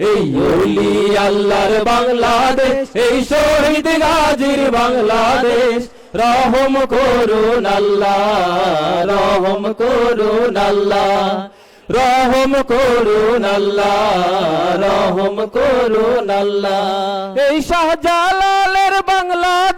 এই অলি আল্লাহর বাংলাদেশ, এই শহীদ গাজীর বাংলাদেশ। রহম করুন আল্লাহ, রহম করুন আল্লাহ, রহম করুন আল্লাহ, রহম করুন আল্লাহ। এই শাহজালালের বাংলাদেশ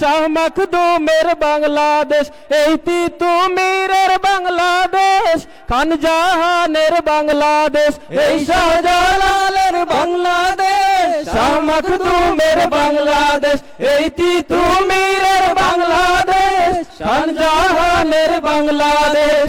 শাহ মখদুমের বাংলাদেশ এই তিতুমিরের বাংলাদেশ খান জাহানের বাংলাদেশ, এই শাহজালালের বাংলাদেশ শাহ মখদুমের বাংলাদেশ এই তিতুমিরের বাংলাদেশ খান জাহানের বাংলাদেশ।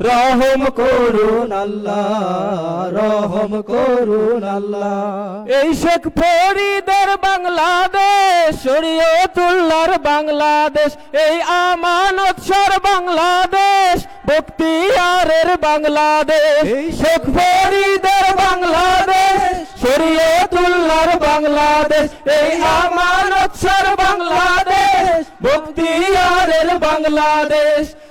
রহম করুন আল্লাহ রহম করুন আল্লাহ। এই শেখ ফরিদের বাংলাদেশ শরীয়তুল্লাহর বাংলাদেশ এই আমানত সর বাংলাদেশ বক্তিয়ারের বাংলাদেশ। এই শেখ ফরিদের বাংলাদেশ শরীয়তুল্লাহর বাংলাদেশ এই আমানত সর বাংলাদেশ বক্তিয়ারের বাংলাদেশ।